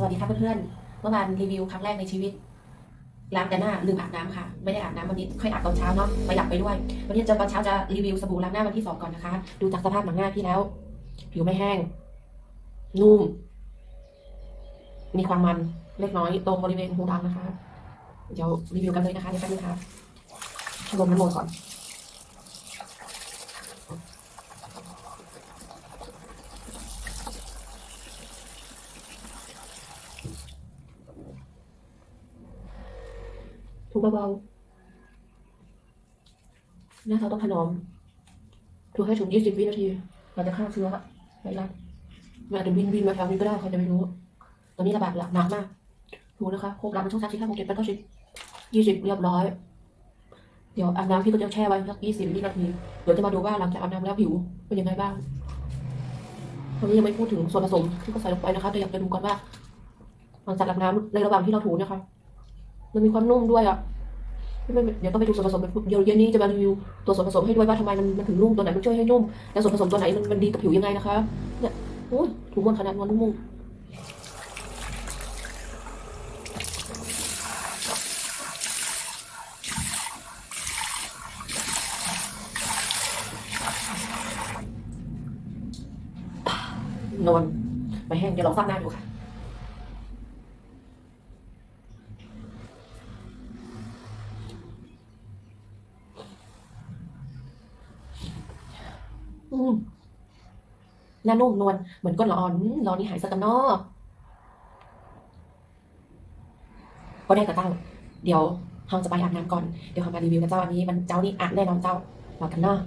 สวัสดีค่ะเพื่อนๆ เมื่อวานรีวิวครั้งแรกในชีวิต ล้างแต่หน้าลืมอาบน้ำค่ะ ไม่ได้อาบน้ำวันนี้ค่อยอาบตอนเช้าเนาะประหยัดไปด้วย วันนี้จะตอนเช้าจะรีวิวสบู่ล้างหน้าวันที่สองก่อนนะคะ ดูจากสภาพหนังหน้าพี่แล้ว ผิวไม่แห้ง นุ่ม มีความมันเล็กน้อยตรงบริเวณหูดังนะคะ เดี๋ยวรีวิวกันเลยนะคะเดี๋ยวแป๊บนึงค่ะลมน้ำมนก่อน ถูเบาๆหน้าเท้าต้องถนอมถูให้ถึง20วินาทีเราจะฆ่าเชื้อไวรัสมันอาจจะบินบินมาแถวนี้ก็ได้ใครจะไม่รู้ ตอนนี้ระบาดหนักมากถูนะคะครบแล้วมันช่องสามสิบห้าหกเจ็ดแปดเก้าสิบยี่สิบเรียบร้อย เดี๋ยวอาบน้ำพี่ก็จะแช่ไว้สักยี่สิบวินาทีเดี๋ยวจะมาดูว่าหลังจากอาบน้ำแล้วผิวเป็นยังไงบ้างตอนนี้ยังไม่พูดถึงส่วนผสมที่เขาใส่ลงไปนะคะแต่อยากจะดูก่อนว่าหลังจากอาบน้ำในระหว่างที่เราถูนะคะ มันมีความนุ่มด้วยอะเดี๋ยวต้องไปดูส่วนผสมเดี๋ยวเย็นนี้จะมารีวิวตัวส่วนผสมให้ด้วยว่าทำไมมันมันถึงนุ่มตัวไหนมันช่วยให้นุ่มแล้วส่วนผสมตัวไหนมันมันดีกับผิวยังไงนะคะเนี่ยโอ้ยถูมนขนาดมันนุ่มนวลไม่แห้งเดี๋ยวลองซักหน้าดูค่ะ อืมหน้านุ่มนวลเหมือนก้นละอ่อนรอนี่หายสักกันนอก็ได้กับเจ้า เดี๋ยวเราจะไปอาบน้ำก่อน เดี๋ยวเขามารีวิวกับเจ้าอันนี้มันเจ้านี่อาบแน่นอนเจ้ารอกันเนาะ